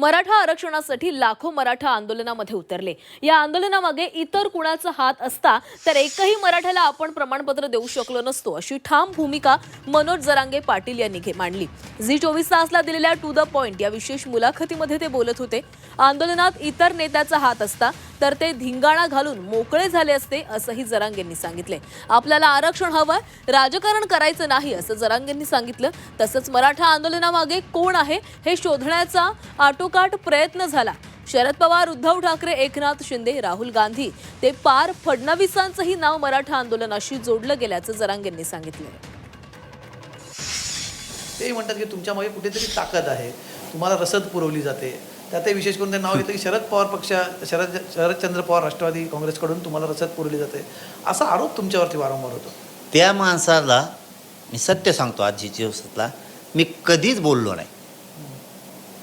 मराठा आरक्षणासाठी लाखो मराठा आंदोलनामध्ये उतरले. या आंदोलनामागे इतर कुणाचा हात असता तर एकही मराठ्याला आपण प्रमाणपत्र देऊ शकलो नसतो अशी ठाम भूमिका मनोज जरांगे पाटील यांनी घे मांडली. झी चोवीस तासला दिलेल्या टू द पॉइंट या विशेष मुलाखतीमध्ये ते बोलत होते. आंदोलनात इतर नेत्याचा हात असता तर ते धिंगाणा घालून मोकळे झाले असते असंही जरांगेंनी सांगितले. आपल्याला आरक्षण हवंय राजकारण करायचं नाही असं जरांगेंनी सांगितलं. तसंच मराठा आंदोलनामागे कोण आहे हे शोधण्याचा आटोकाट प्रयत्न झाला. शरद पवार उद्धव ठाकरे एकनाथ शिंदे राहुल गांधी ते पार फडणवीसांचंही नाव मराठा आंदोलनाशी जोडलं गेल्याचं जरांगेंनी सांगितलं. ते म्हणतात की तुमच्यामध्ये कुठेतरी ताकद आहे. तुम्हाला रसद पुरवली जाते. त्यातही विशेष करून ते नाव घेतं की शरद पवार पक्ष शरद शरदचंद्र पवार राष्ट्रवादी काँग्रेसकडून तुम्हाला रसद पुरवली जाते. असा आरोप तुमच्यावरती वारंवार होतो. त्या माणसाला मी सत्य सांगतो आजीच्या दिवसातला मी कधीच बोललो नाही.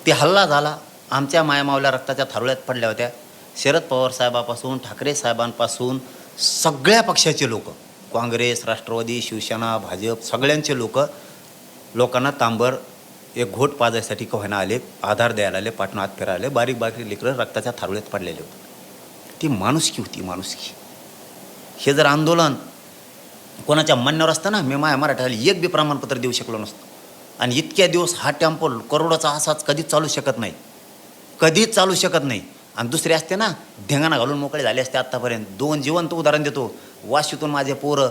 ते हल्ला झाला. आमच्या मायामावल्या रक्ताच्या थारुळ्यात पडल्या होत्या. शरद पवार साहेबापासून ठाकरे साहेबांपासून सगळ्या पक्षाचे लोक काँग्रेस राष्ट्रवादी शिवसेना भाजप सगळ्यांचे लोक लोकांना तांबर एक घोट पाजायसाठी कव्हाना आले आधार द्यायला आले पाठणं हात फिरायला आले बारीक बारीक लेकरं रक्ताच्या थारोळ्यात पडलेले होते. ती माणुसकी होती माणुसकी. हे जर आंदोलन कोणाच्या मान्यावर असतं ना मी माया मराठ्याला एक बी प्रमाणपत्र देऊ शकलो नसतो. आणि इतक्या दिवस हा टेम्पल करोडाचा असाच कधीच चालू शकत नाही. कधीच चालू शकत नाही. आणि दुसरे असते ना ढेंगाणा घालून मोकळे झाले असते आत्तापर्यंत. दोन जिवंत उदाहरण देतो. वाशीतून माझे पोरं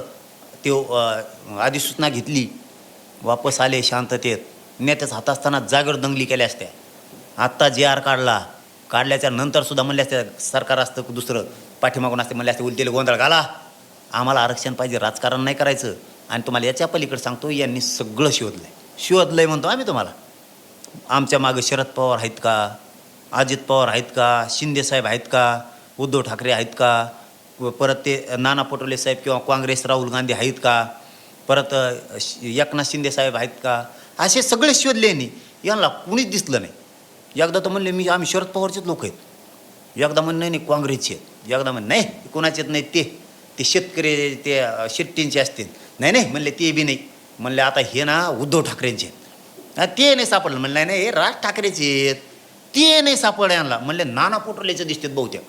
ते आधी अधिसूचना घेतली. वापस आले शांततेत. नेत्याच हात असताना जागर दंगली केल्या असत्या. आत्ता जे आर काढला काढल्याच्या नंतर सुद्धा म्हणले असते सरकार असतं दुसरं पाठीमागून असते म्हणले असते उलटेले गोंधळ घाला. आम्हाला आरक्षण पाहिजे राजकारण नाही करायचं. आणि तुम्हाला याच्या पलीकडे सांगतो यांनी सगळं शोधलं शोधलंय म्हणतो आम्ही तुम्हाला. आमच्या मागे शरद पवार आहेत का? अजित पवार आहेत का? शिंदे साहेब आहेत का? उद्धव ठाकरे आहेत का? व परत ते नाना पटोले साहेब किंवा काँग्रेस राहुल गांधी आहेत का? परत एकनाथ शिंदे साहेब आहेत का? असे सगळे शोधले नाही यांना कुणीच दिसलं नाही. एकदा तर म्हणले मी आम्ही शरद पवारचेच लोक आहेत. एकदा म्हण नाही नाही काँग्रेसचे आहेत. एकदा म्हण नाही कोणाचेच नाही ते ते शेतकरी ते शेट्टींचे असतील. नाही नाही म्हणले ते बी नाही. म्हणले आता हे ना उद्धव ठाकरेंचे आहेत. ते नाही सापडलं. म्हणलं नाही नाही हे राज ठाकरेचे आहेत. ते नाही सापड आणला म्हणले नाना पोटोलेचे दिसतात बहुतेक.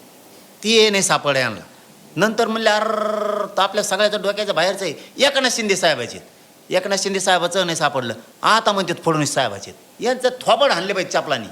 ते नाही सापड आणला नंतर म्हणले अर तर आपल्या सगळ्याच्या डोक्याच्या बाहेरचं आहे. एकनाथ शिंदे साहेबाचे आहेत. एकनाथ शिंदे साहेबाचं नाही सापडलं. आता म्हणतात फडणवीस साहेबाचे. यांचं थोपड आणले पाहिजे चापलानी.